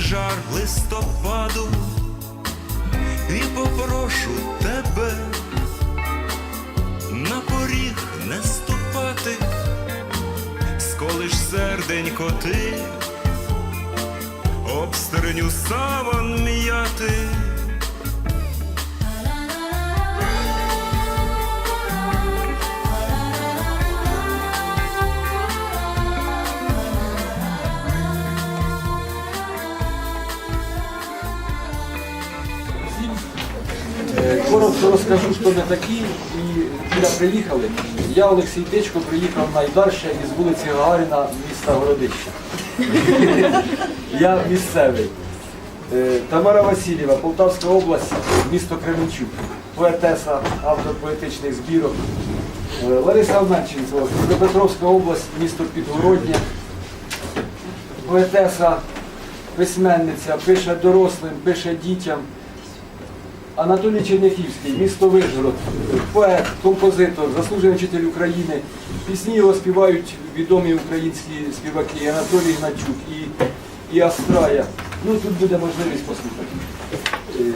жар листопаду і попрошу тебе на поріг не ступати, сколиш серденько ти, обстерню саван м'яти. Коротко розкажу, хто ми такі і куди приїхали. Я Олексій Тичко приїхав найдальше із вулиці Гагаріна міста Городища. Я місцевий. Е, Тамара Васильєва, Полтавська область, місто Кременчук, поетеса, автор поетичних збірок. Е, Лариса Омельченко, Дніпропетровська область, місто Підгородня, поетеса, письменниця, пише дорослим, пише дітям. Анатолій Черняхівський, місто Вишгород, поет, композитор, заслужений вчитель України. Пісні його співають відомі українські співаки Анатолій Гначук і, і Астрая. Ну тут буде можливість послухати. Е,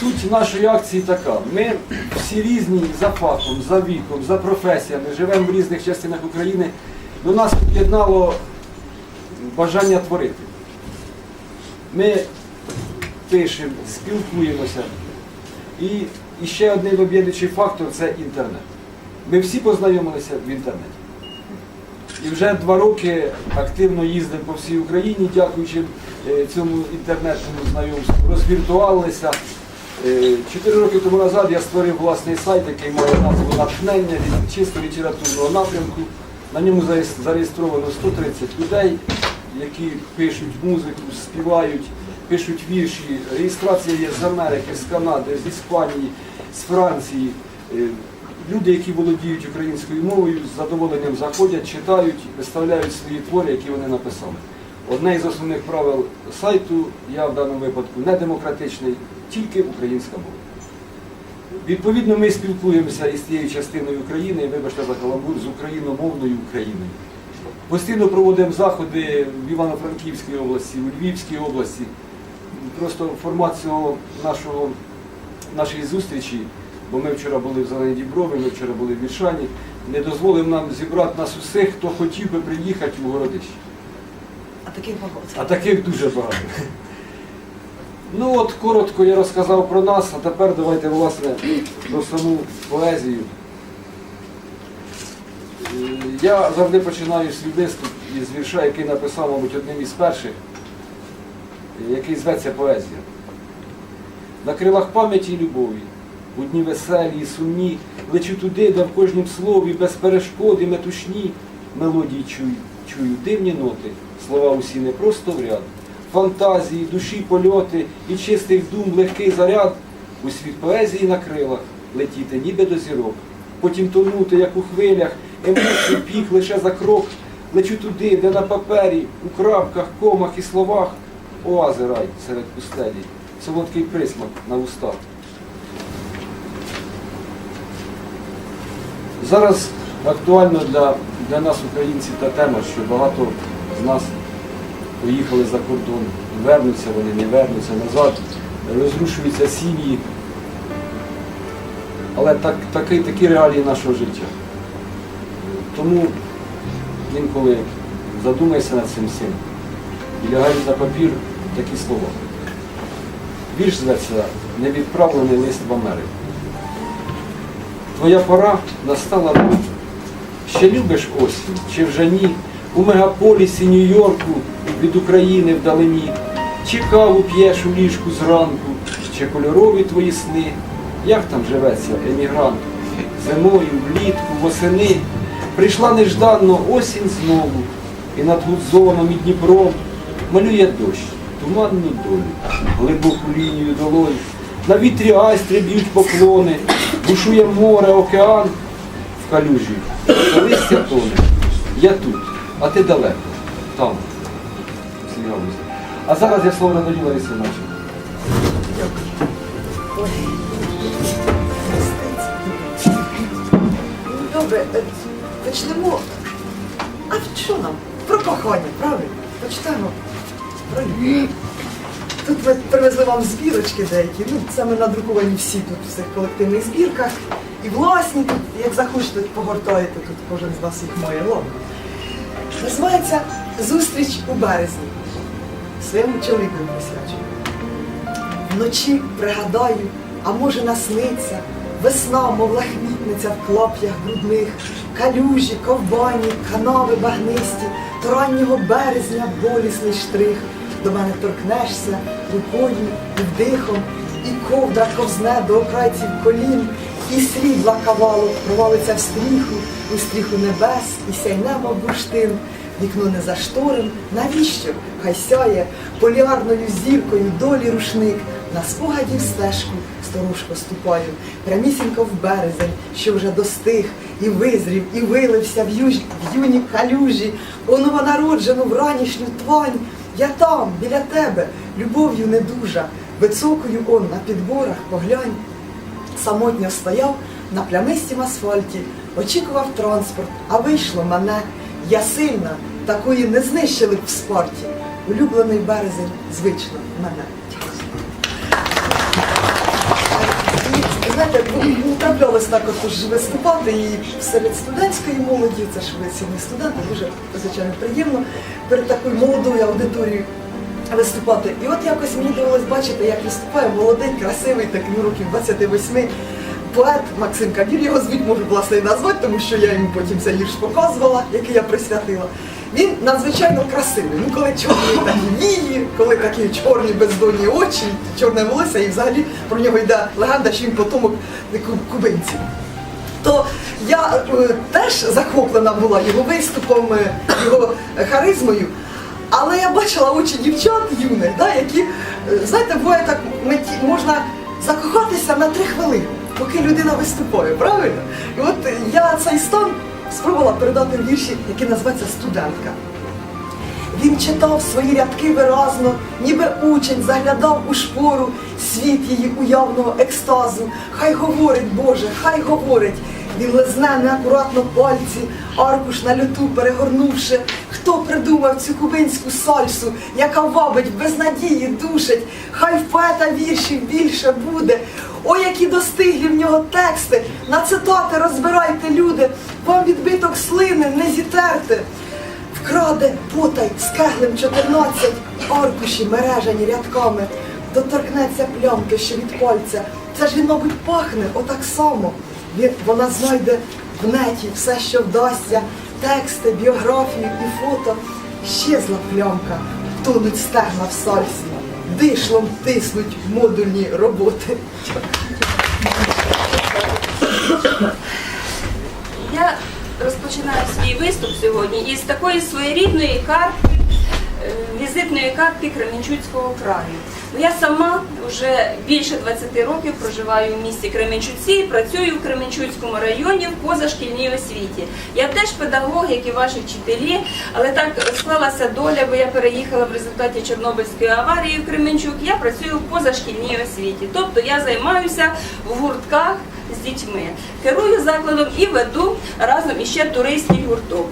Суть нашої акції така. Ми всі різні за фахом, за віком, за професіями, живемо в різних частинах України. До нас об'єднало бажання творити. Ми пишемо, спілкуємося. І, ще один об'єднуючий фактор це інтернет. Ми всі познайомилися в інтернеті. І вже два роки активно їздимо по всій Україні, дякуючи е, цьому інтернетному знайомству, розвіртуалися. Е, Чотири роки тому назад я створив власний сайт, який має назву натхнення від чисто літературного напрямку. На ньому зареєстровано 130 людей, які пишуть музику, співають, пишуть вірші. Реєстрація є з Америки, з Канади, з Іспанії, з Франції. Е, Люди, які володіють українською мовою, з задоволенням заходять, читають, виставляють свої твори, які вони написали. Одне із основних правил сайту, я в даному випадку не демократичний, тільки українська мова. Відповідно, ми спілкуємося із тією частиною України, вибачте за каламбур, з україномовною Україною. Постійно проводимо заходи в Івано-Франківській області, у Львівській області. Просто формат цього нашого, нашої зустрічі, бо ми вчора були в Зеленій Діброві, ми вчора були в Віршані, не дозволив нам зібрати нас усіх, хто хотів би приїхати у Городище. А таких багато. А таких дуже багато. Ну от коротко я розказав про нас, а тепер давайте власне про саму поезію. Е, Я завжди починаю свій виступ із вірша, який написав, мабуть, одним із перших, який зветься Поезія. На крилах пам'яті і любові, у дні веселі і сумні, лечу туди, де в кожнім слові, без перешкоди, метушні, мелодії чую, чую дивні ноти, слова усі не просто в ряд, фантазії, душі польоти і чистих дум легкий заряд, у світ поезії на крилах летіти ніби до зірок, потім тонути, як у хвилях, емоцій пік лише за крок, лечу туди, де на папері, у крапках, комах і словах, оази рай серед пустелі, солодкий присмак на устах. Зараз актуально для, для нас, українців, та тема, що багато з нас поїхали за кордон, вернуться вони, не вернуться назад, розрушуються сім'ї. Але так, такі, такі реалії нашого життя. Тому інколи задумайся над цим всім і лягай на папір такі слова. Вірш зветься Невідправлений лист в Америку. Твоя пора настала давно. Ще любиш осінь, чи вже ні? У мегаполісі Нью-Йорку від України вдалині. Чи каву п'єш у ліжку зранку, чи кольорові твої сни? Як там живеться емігрант? Зимою, влітку, восени. Прийшла нежданно осінь знову, і над Гудзоном і Дніпром малює дощ, туманну долю, глибоку лінію долонь. На вітрі айстри б'ють поклони, бушує море, океан в калюжі. Колись я тоне. Я тут, а ти далеко, там. А зараз я слово надаю Ларисі Наченко. Дякую. Добре, е, почнемо. А що нам? Про кохання, правильно? Почитаємо. Про. Тут привезли вам збірочки деякі. Ну, ми надруковані всі тут в цих колективних збірках. І власні тут, як захочете, погортаєте, тут кожен з вас їх має. Ладно. Називається Зустріч у березні. Своєму чоловіку присвячую. Вночі пригадаю, а може насниться, весна, мов лахмітниця в клап'ях брудних, калюжі, ковбані, канави багнисті, то раннього березня болісний штрих. До мене торкнешся рукою і вдихом, і ковдра ковзне до окрайців колін, і срібла кавалок провалиться в стріху, у стріху небес, і сяйне, мов. Вікно не зашторим, навіщо? Хай сяє полярною зіркою долі рушник. На спогадів стежку сторожко ступаю, прямісінько в березень, що вже достиг, і визрів, і вилився в, юж... в юні калюжі, у новонароджену вранішню твань. Я там, біля тебе, любов'ю недужа, високою он на підборах поглянь самотньо стояв на плямистім асфальті, очікував транспорт, а вийшло мене. Я сильна, такої не знищили б в спорті. Улюблений березень звично мене. І, знаєте, ну, ну, траплялось також виступати і серед студентської молоді, це ж ви сьогодні студенти, дуже звичайно приємно перед такою молодою аудиторією виступати. І от якось мені довелось бачити, як виступає молодий, красивий, так ну, років 28 поет Максим Кабір. Його звуть можу власне і назвати, тому що я йому потім цей вірш показувала, який я присвятила. Він надзвичайно красивий. Ну, коли такі вії, коли такі чорні бездонні очі, чорне волосся, і взагалі про нього йде легенда, що він потомок ку- кубинців то я е, теж захоплена була його виступом, е, його харизмою. Але я бачила очі дівчат юних, да, які, е, знаєте, буває так, можна закохатися на три хвилини, поки людина виступає, правильно? І от я цей стан спробувала передати вірші, який називається Студентка. Він читав свої рядки виразно, ніби учень заглядав у шпору світ її уявного екстазу. Хай говорить, Боже, хай говорить. Він лизне неакуратно пальці, аркуш на люту перегорнувши. Хто придумав цю кубинську сальсу, яка вабить без надії душить? Хай в поета віршів більше буде. О, які достиглі в нього тексти! На цитати розбирайте, люди, вам відбиток слини не зітерти. Вкраде потай з кеглем 14, аркуші мережані рядками, доторкнеться плямки, що від пальця. Це ж він, мабуть, пахне отак само. Вона знайде в неті все, що вдасться, тексти, біографію і фото. Щезла плямка, тонуть стегна в сальсі, дишлом тиснуть модульні роботи. Я розпочинаю свій виступ сьогодні із такої своєрідної карти, е, візитної картки Кременчуцького краю. Я сама вже більше 20 років проживаю в місті Кременчуці працюю в Кременчуцькому районі в позашкільній освіті. Я теж педагог, як і ваші вчителі, але так склалася доля, бо я переїхала в результаті Чорнобильської аварії в Кременчук. Я працюю в позашкільній освіті. Тобто я займаюся в гуртках з дітьми. Керую закладом і веду разом іще туристський гурток.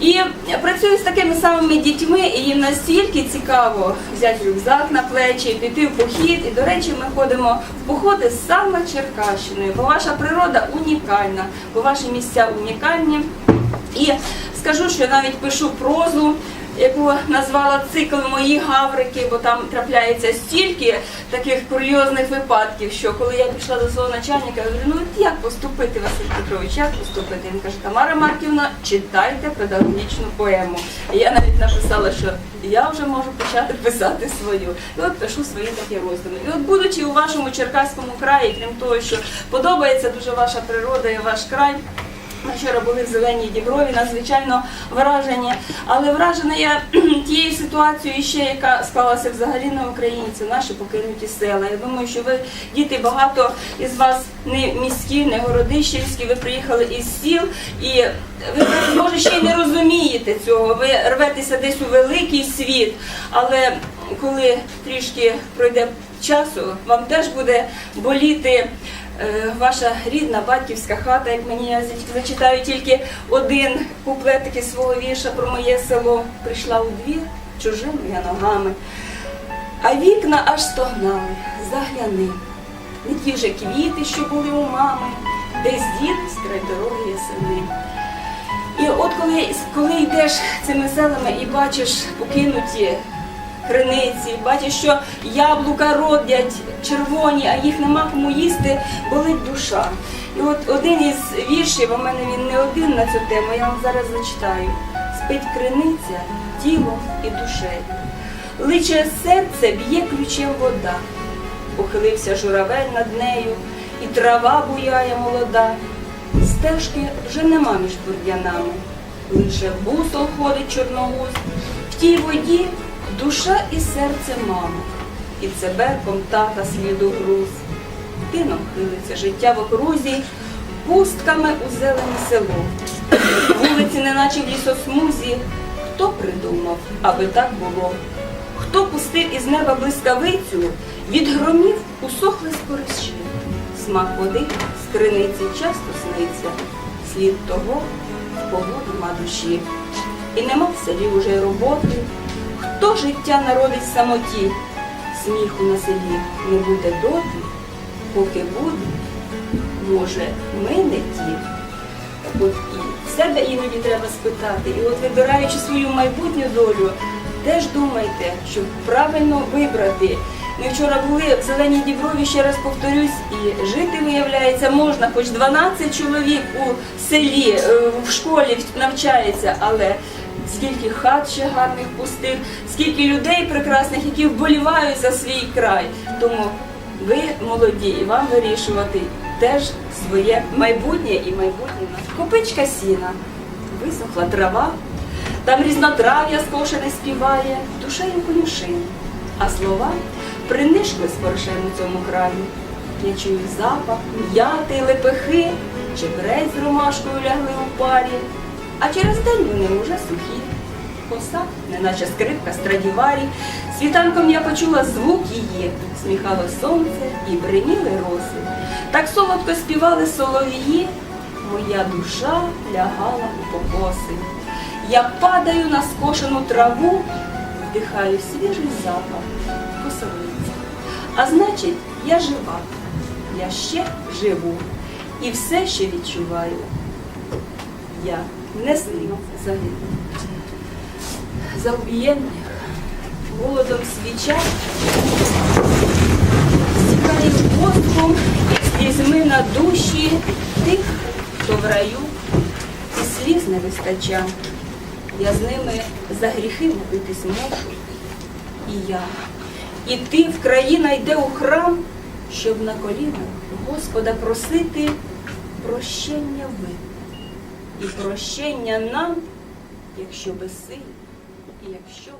І працюю з такими самими дітьми, і їм настільки цікаво взяти рюкзак на плечі, піти в похід. І, до речі, ми ходимо в походи саме Черкащиною, бо ваша природа унікальна, бо ваші місця унікальні. І скажу, що я навіть пишу прозу, яку назвала цикл мої гаврики, бо там трапляється стільки таких курйозних випадків, що коли я пішла до свого начальника, я говорю, ну от як поступити, Василь Петрович, як поступити? Він каже, Тамара Марківна, читайте педагогічну поему. І я навіть написала, що я вже можу почати писати свою. І от пишу свої такі роздуми. І от будучи у вашому Черкаському краї, крім того, що подобається дуже ваша природа і ваш край. Вчора були в зеленій діброві, надзвичайно вражені. Але вражена я тією ситуацією, ще яка склалася взагалі на Україні, це наші покинуті села. Я думаю, що ви діти багато із вас не міські, не городищенські, ви приїхали із сіл, і ви може ще й не розумієте цього. Ви рветеся десь у великий світ, але коли трішки пройде часу, вам теж буде боліти ваша рідна батьківська хата, як мені я зачитаю тільки один куплетик із свого вірша про моє село. Прийшла у двір чужими я ногами, а вікна аж стогнали, загляни. Не ті вже квіти, що були у мами, десь ділись край дороги ясени. І от коли, коли йдеш цими селами і бачиш покинуті криниці, бачиш, що яблука родять червоні, а їх нема кому їсти, болить душа. І от один із віршів, у мене він не один на цю тему, я вам зараз зачитаю. Спить криниця тілом і душею. Личе серце б'є ключем вода. Похилився журавель над нею, і трава буяє молода. Стежки вже нема між бур'янами, лише бусол ходить чорногуз. В тій воді душа і серце мами, і цеберком тата сліду груз. Тином хилиться життя в окрузі, пустками у зелені село. Вулиці, неначе в лісосмузі, хто придумав, аби так було? Хто пустив із неба блискавицю, від громів усохли спориші. Смак води з криниці часто сниться, слід того в погоду нема душі. І нема в селі уже роботи. Хто життя народить самоті, сміху на селі не буде доти, поки буде, може, ми не ті. От і себе іноді треба спитати. І от вибираючи свою майбутню долю, теж думайте, щоб правильно вибрати. Ми вчора були в зеленій Діброві, ще раз повторюсь, і жити, виявляється, можна, хоч 12 чоловік у селі, е, в школі навчається, але скільки хат ще гарних пустих, скільки людей прекрасних, які вболівають за свій край. Тому ви молоді, і вам вирішувати теж своє майбутнє і майбутнє. Копичка сіна, висохла трава, там різнотрав'я скошене співає, душею конюшин, а слова принишкли споршем у цьому краї. Я чую запах, м'яти, лепехи, чебрець з ромашкою лягли у парі, а через день вони вже сухі. Коса, неначе скрипка страдіварі, світанком я почула звук її, сміхало сонце і бриніли роси. Так солодко співали солов'ї, моя душа лягала у покоси. Я падаю на скошену траву, вдихаю свіжий запах косовиці. А значить, я жива, я ще живу і все ще відчуваю. Я не сильно загину за убієнних, голодом свіча, стікає воздухом і слізьми на душі тих, хто в раю, і сліз не вистача. Я з ними за гріхи мутитись можу. І я. І ти в країна йде у храм, щоб на колінах Господа просити прощення ви і прощення нам, якщо безсилі, і якщо